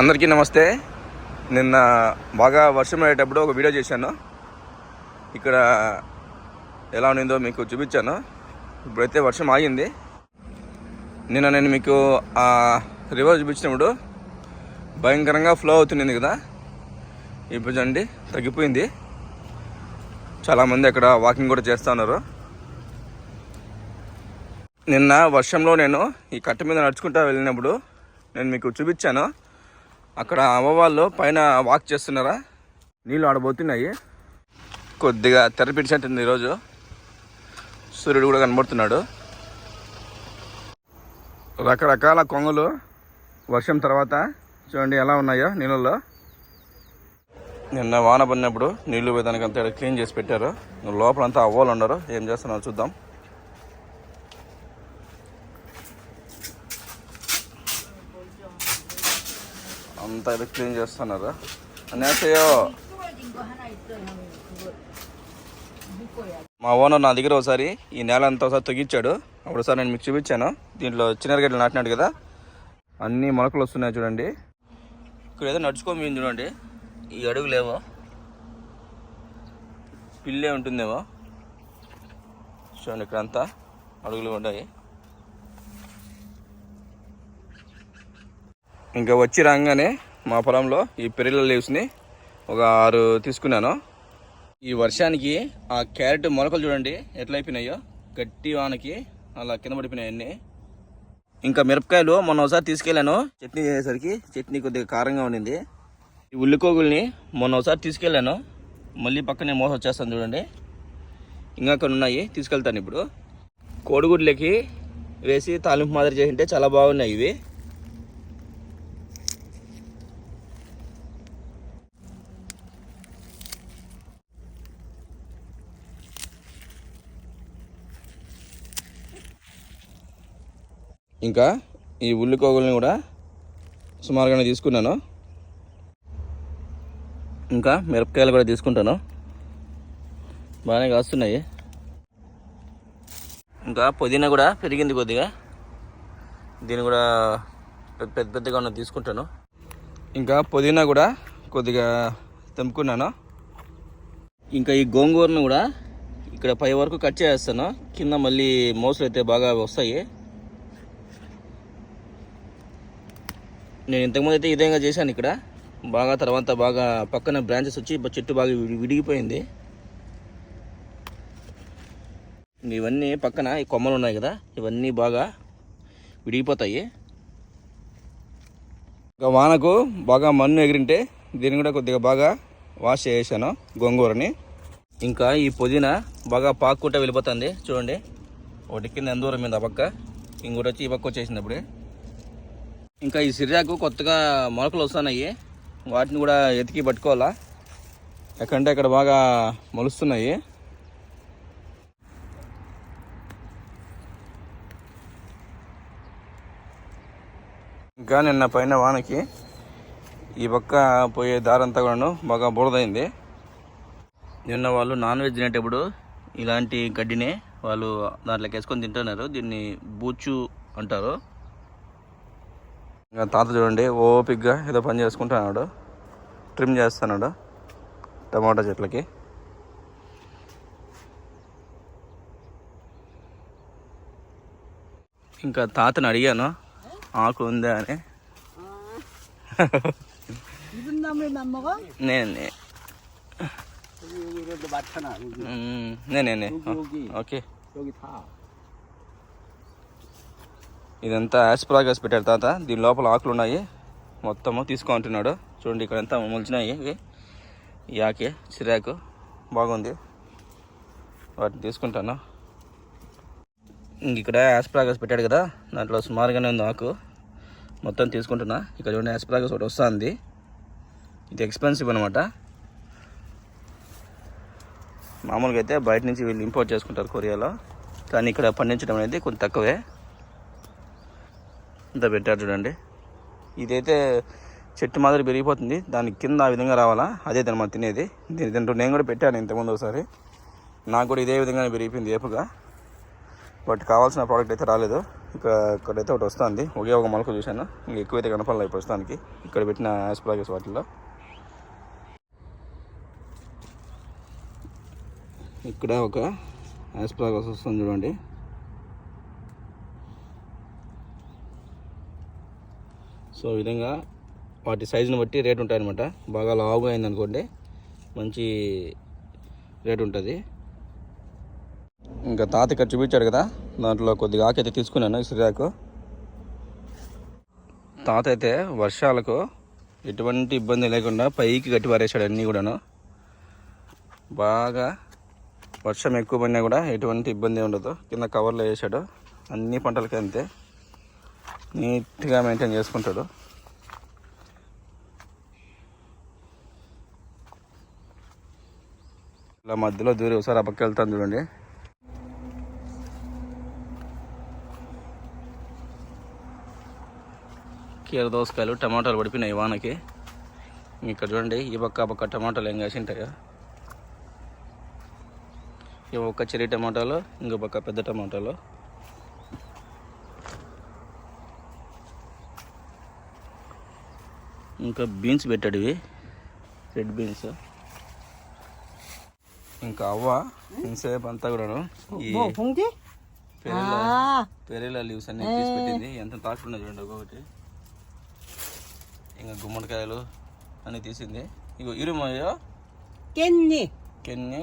అందరికీ నమస్తే. నిన్న బాగా వర్షం పడేటప్పుడు ఒక వీడియో చేశాను. ఇక్కడ ఎలా ఉండిందో మీకు చూపించాను. ఇప్పుడైతే వర్షం ఆగింది. నిన్న నేను మీకు ఆ రివర్ చూపించినప్పుడు భయంకరంగా ఫ్లో అవుతుంది కదా. ఇప్పుడు చూడండి తగ్గిపోయింది. చాలామంది అక్కడ వాకింగ్ కూడా చేస్తూ ఉన్నారు. నిన్న వర్షంలో నేను ఈ కట్ట మీద నడుచుకుంటా వెళ్ళినప్పుడు నేను మీకు చూపించాను. అక్కడ అమ్మవాళ్ళు పైన వాక్ చేస్తున్నారా? నీళ్ళు ఆడబోతున్నాయి. కొద్దిగా తెరపిడిచినట్టుంది ఈరోజు. సూర్యుడు కూడా కనబడుతున్నాడు. రకరకాల కొంగలు వర్షం తర్వాత చూడండి ఎలా ఉన్నాయో నీళ్ళల్లో. నిన్న వాన పడినప్పుడు నీళ్ళు పోయేదానికి అంతా క్లీన్ చేసి పెట్టారు. లోపలంతా అవ్వాలి ఉన్నారు. ఏం చేస్తున్నారో చూద్దాం. అంతా ఇది క్లీన్ చేస్తున్నారా. అనేసయో మా ఓనర్ నా దగ్గర ఒకసారి ఈ నేల అంతా ఒకసారి తొగిచ్చాడు. అప్పుడు సార్ నేను మీకు చూపించాను. దీంట్లో చిన్నరగడ్డలు నాటినాడు కదా. అన్ని మొలకలు వస్తున్నాయి చూడండి. ఇక్కడ ఏదో నడుచుకోమేం చూడండి. ఈ అడుగులేవో పిల్లే ఉంటుందేమో. చూడండి ఇక్కడంతా అడుగులు ఉన్నాయి. ఇంకా వచ్చి రాగానే మా పొలంలో ఈ పెరిల లీవ్స్ని ఒక ఆరు తీసుకున్నాను. ఈ వర్షానికి ఆ క్యారెట్ మొలకలు చూడండి ఎట్లా అయిపోయినాయో. గట్టి వానకి అలా కింద పడిపోయినాయి ఇంకా మిరపకాయలు మొన్న ఒకసారి తీసుకెళ్ళాను. చట్నీ చేసేసరికి చట్నీ కొద్దిగా కారంగా ఉండింది. ఈ ఉల్లికోగుల్ని మొన్న ఒకసారి తీసుకెళ్ళాను. మళ్ళీ పక్కనే మోసం వచ్చేస్తాను చూడండి. ఇంకా కొన్ని ఉన్నాయి తీసుకెళ్తాను ఇప్పుడు. కోడిగుడ్లకి వేసి తాలింపు మాదిరి చేసింటే చాలా బాగున్నాయి ఇవి. ఇంకా ఈ ఉల్లికోగుల్ని కూడా సుమారుగానే తీసుకున్నాను. ఇంకా మిరపకాయలు కూడా తీసుకుంటాను. బాగానే కాస్తున్నాయి. ఇంకా పుదీనా కూడా పెరిగింది కొద్దిగా. దీన్ని కూడా పెద్ద పెద్దగా ఉన్న తీసుకుంటాను. ఇంకా పుదీనా కూడా కొద్దిగా తెంపుకున్నాను. ఇంకా ఈ గోంగూరను కూడా ఇక్కడ పై వరకు కట్ చేస్తాను. కింద మళ్ళీ మోసలు అయితే బాగా వస్తాయి. నేను ఇంతకుముందు అయితే ఇదేగా చేశాను ఇక్కడ. బాగా తర్వాత బాగా పక్కన బ్రాంచెస్ వచ్చి చెట్టు బాగా విడిగిపోయింది. ఇవన్నీ పక్కన ఈ కొమ్మలు ఉన్నాయి కదా ఇవన్నీ బాగా విడిగిపోతాయి. ఇంకా వానకు బాగా మన్ను ఎగిరింటే దీన్ని కూడా కొద్దిగా బాగా వాష్ చేసాను గోంగూరని. ఇంకా ఈ పుదీనా బాగా పాక్కుంటే వెళ్ళిపోతుంది. చూడండి. ఒకటి కింద ఎంత దూరం మీద ఆ పక్క. ఇంకోటి వచ్చి ఈ పక్క వచ్చేసింది అప్పుడే. ఇంకా ఈ సిరియాకు కొత్తగా మొలకలు వస్తున్నాయి. వాటిని కూడా ఎతికి పట్టుకోవాలా? ఎక్కడంటే అక్కడ బాగా మొలుస్తున్నాయి. ఇంకా నిన్న పైన వానకి ఈ పక్క పోయే దారంతా కూడాను బాగా బురదైంది. నిన్న వాళ్ళు నాన్ వెజ్ తినేటప్పుడు ఇలాంటి గడ్డినే వాళ్ళు దాంట్లోకి వేసుకొని తింటున్నారు. దీన్ని బూచు అంటారు. ఇంకా తాత చూడండి ఓపిక్గా ఏదో పని చేసుకుంటున్నాడు. ట్రిమ్ చేస్తున్నాడు టమాటా చెట్లకి. ఇంకా తాతను అడిగాను ఆకు ఉందా అని. నేనే. నేనే ఓకే. ఇదంతా యాస్ప్రాగస్ పెట్టాడు తాత. దీని లోపల ఆకులు ఉన్నాయి. మొత్తము తీసుకుంటున్నాడు. చూడండి ఇక్కడ ఎంత ములిచినాయి ఇవి. ఈ చిరాకు. బాగుంది. వాటిని తీసుకుంటాను. ఇంక ఇక్కడ యాస్పరాగస్ పెట్టాడు కదా. దాంట్లో సుమారుగానే ఉంది ఆకు. మొత్తం తీసుకుంటున్నా. ఇక్కడ చూడండి యాస్ప్రాగస్ ఒకటి వస్తుంది. ఇది ఎక్స్పెన్సివ్ అనమాట మామూలుగా అయితే బయట నుంచి వీళ్ళు ఇంపోర్ట్ చేసుకుంటారు కొరియాలో. కానీ ఇక్కడ పండించడం అనేది కొంచెం తక్కువే. ఇంత పెట్టారు చూడండి. ఇదైతే చెట్టు మాదిరి పెరిగిపోతుంది. దాని కింద ఆ విధంగా రావాలా? అదే మనం తినేది. దీని తింటూ నేను కూడా పెట్టాను ఇంతకుముందు ఒకసారి. నాకు కూడా ఇదే విధంగా పెరిగిపోయింది ఏపుగా. బట్ కావాల్సిన ప్రోడక్ట్ అయితే రాలేదు. ఇక్కడ ఇక్కడైతే ఒకటి వస్తుంది. ఒకే ఒక మొలక చూశాను. ఇంకా ఎక్కువైతే కనపడలేదు ప్రస్తుతానికి ఇక్కడ పెట్టిన యాస్ప్లాగస్ వాటిల్లో. ఇక్కడ ఒక యాస్ప్లాగస్ వస్తుంది చూడండి. సో ఈ విధంగా వాటి సైజుని బట్టి రేట్ ఉంటాయన్నమాట. బాగా లావుగా అయిందనుకోండి మంచి రేట్ ఉంటుంది. ఇంకా తాత ఇక్కడ చూపించాడు కదా దాంట్లో కొద్దిగా ఆకైతే తీసుకున్నాను ఇసురాకు తాత అయితే వర్షాలకు ఎటువంటి ఇబ్బంది లేకుండా పైకి కట్టి పారేశాడు అన్నీ కూడాను. బాగా వర్షం ఎక్కువ పడినా కూడా ఎటువంటి ఇబ్బంది ఉండదు. కింద కవర్లో వేసాడు అన్ని పంటలకి అంతే. నీట్గా మెయింటైన్ చేసుకుంటాడు. ఇలా మధ్యలో దూరి ఒకసారి ఆ పక్క వెళ్తాను చూడండి. కీర దోసకాయలు టమాటాలు పడిపోయినాయి వానకి. ఇక్కడ చూడండి ఈ పక్క ఆ పక్క టమాటాలు ఏం కాసి ఉంటాయో ఈ ఒక్క చెరి టమాటాలు ఇంకో పక్క పెద్ద టమాటాలు. ఇంకా బీన్స్ పెట్టాడు ఇవి రెడ్ బీన్స్ ఇంకా అవ్వ ఇంతసేపు అంతా కూడా ఈ పెరేలా లీవ్స్ అన్ని తీసి పెట్టింది. ఎంత తాకుండా చూడండి ఒక్కొక్కటి. ఇంకా గుమ్మడికాయలు అన్ని తీసింది. ఇగో ఇరుమయో కెన్ని? కెన్ని?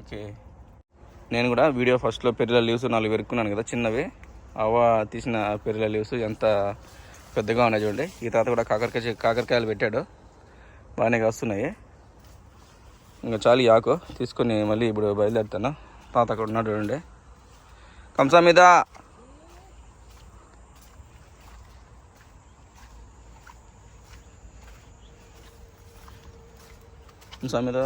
ఓకే. నేను కూడా వీడియో ఫస్ట్లో పెరిల లీవ్స్ నాలుగు పెరుక్కున్నాను కదా చిన్నవి. అవ తీసిన పెరిల లీవ్స్ ఎంత పెద్దగా ఉన్నాయి చూడండి. ఈ తాత కూడా కాకరకాయ కాకరకాయలు పెట్టాడు. బాగానే కాస్తున్నాయి. ఇంకా చాలు ఈ ఆకు తీసుకొని మళ్ళీ ఇప్పుడు బయలుదేరుతాను తాత అక్కడ ఉన్నాడు చూడండి. కంసా మీద. కంసా మీద.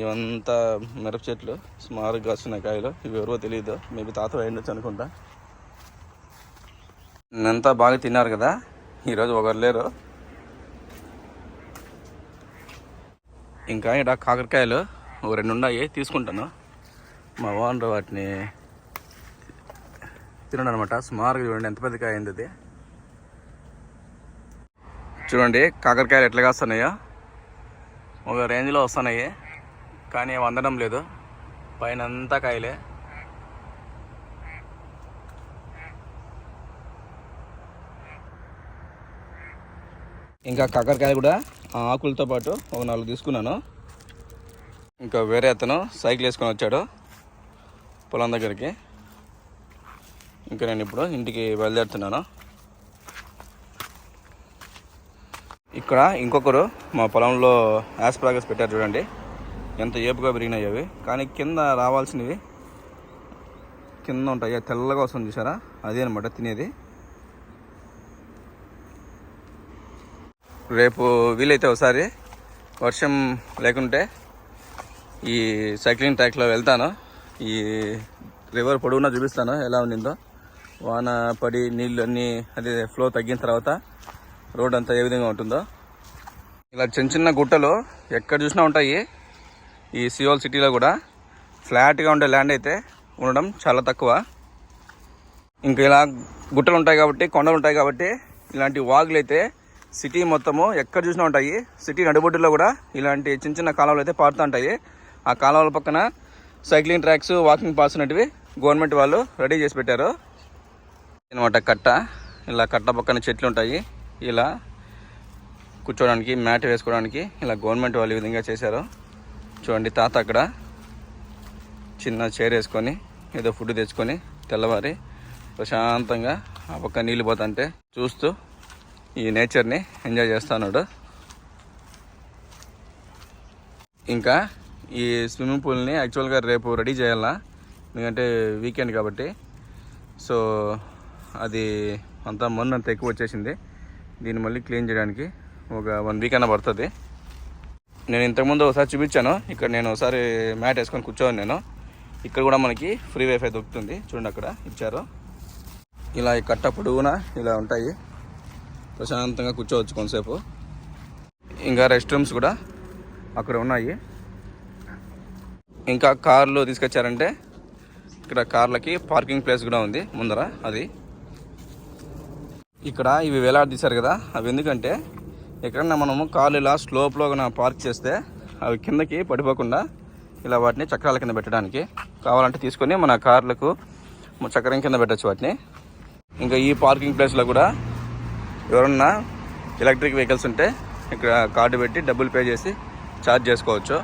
ఇవంతా మిరప చెట్లు. సుమారుగా కాస్తున్నాయి కాయలు. ఇవి ఎవరో తెలియదు మేబీ తాత వేయండొచ్చు అనుకుంటా. అంతా బాగా తిన్నారు కదా ఈరోజు ఒకరు లేరు. ఇంకా ఇక్కడ కాకరకాయలు ఒక రెండు ఉన్నాయి తీసుకుంటాను. మా ఓనర్ వాటిని తినడం అనమాట సుమారుగా చూడండి ఎంత పెద్ద కాయ అయింది అది చూడండి కాకరకాయలు ఎట్లా కాస్తున్నాయో. ఒక రేంజ్లో వస్తున్నాయి కానీ అవి అందడం లేదు. పైన అంతా కాయలే. ఇంకా కాకరకాయ కూడా ఆ ఆకులతో పాటు ఒక నాలుగు తీసుకున్నాను. ఇంకా వేరే అతను సైకిల్ వేసుకొని వచ్చాడు పొలం దగ్గరికి. ఇంకా నేను ఇప్పుడు ఇంటికి బయలుదేరుతున్నాను. ఇక్కడ ఇంకొకరు మా పొలంలో యాస్ప్రాగస్ పెట్టారు చూడండి. ఎంత ఏపుగా పెరిగినాయి అవి. కానీ కింద రావాల్సినవి కింద ఉంటాయి. తెల్లగా వస్తుంది చూసారా? అదే అనమాట తినేది. రేపు వీలైతే ఒకసారి వర్షం లేకుంటే ఈ సైక్లింగ్ ట్రాక్లో వెళ్తాను. ఈ రివర్ పొడవునా చూపిస్తాను ఎలా ఉండిందో. వాన పడి నీళ్ళు అన్నీ అదే ఫ్లో తగ్గిన తర్వాత రోడ్ అంతా ఏ విధంగా ఉంటుందో. ఇలా చిన్న చిన్న గుట్టలు ఎక్కడ చూసినా ఉంటాయి. ఈ సియోల్ సిటీలో కూడా ఫ్లాట్గా ఉండే ల్యాండ్ అయితే ఉండడం చాలా తక్కువ. ఇంకా ఇలా గుట్టలు ఉంటాయి కాబట్టి కొండలు ఉంటాయి కాబట్టి ఇలాంటి వాగులు అయితే సిటీ మొత్తము ఎక్కడ చూసినా ఉంటాయి. సిటీ నడుబొడ్డులో కూడా ఇలాంటి చిన్న చిన్న కాలువలు అయితే పారుతూ ఉంటాయి. ఆ కాలువల పక్కన సైక్లింగ్ ట్రాక్స్ వాకింగ్ పాస్ అనేటివి గవర్నమెంట్ వాళ్ళు రెడీ చేసి పెట్టారు. అనమాట కట్ట. ఇలా కట్ట పక్కన చెట్లు ఉంటాయి. ఇలా కూర్చోడానికి మ్యాట్ వేసుకోవడానికి ఇలా గవర్నమెంట్ వాళ్ళు ఈ విధంగా చేశారు. చూడండి తాత అక్కడ చిన్న చైర్ వేసుకొని ఏదో ఫుడ్ తెచ్చుకొని తెల్లవారి ప్రశాంతంగా ఆ పక్క నీళ్ళు పోతుంటే చూస్తూ ఈ నేచర్ని ఎంజాయ్ చేస్తున్నాడు ఇంకా ఈ స్విమ్మింగ్ పూల్ని యాక్చువల్గా రేపు రెడీ చేయాలా? ఎందుకంటే వీకెండ్ కాబట్టి. సో అది అంతా మొన్న అంత ఎక్కువ వచ్చేసింది. దీన్ని మళ్ళీ క్లీన్ చేయడానికి ఒక వన్ వీక్ అయినా పడుతుంది. నేను ఇంతకుముందు ఒకసారి చూపించాను. ఇక్కడ నేను ఒకసారి మ్యాట్ వేసుకొని కూర్చోను నేను. ఇక్కడ కూడా మనకి ఫ్రీ వైఫై దొరుకుతుంది. చూడండి అక్కడ ఇచ్చారు. ఇలా కట్ట పొడుగున ఇలా ఉంటాయి. ప్రశాంతంగా కూర్చోవచ్చు కొంతసేపు. ఇంకా రెస్ట్ రూమ్స్ కూడా అక్కడ ఉన్నాయి. ఇంకా కార్లు తీసుకొచ్చారంటే ఇక్కడ కార్లకి పార్కింగ్ ప్లేస్ కూడా ఉంది ముందర అది. ఇక్కడ ఇవి వేలాడదీశారు కదా అవి ఎందుకంటే ఎక్కడన్నా మనము కార్లు ఇలా స్లోప్లో పార్క్ చేస్తే అవి కిందకి పడిపోకుండా ఇలా వాటిని చక్రాల కింద పెట్టడానికి కావాలంటే తీసుకొని మన కార్లకు చక్రం కింద పెట్టచ్చు వాటిని. ఇంకా ఈ పార్కింగ్ ప్లేస్లో కూడా ఎవరన్నా ఎలక్ట్రిక్ వెహికల్స్ ఉంటే ఇక్కడ కార్డు పెట్టి డబ్బులు పే చేసి ఛార్జ్ చేసుకోవచ్చు.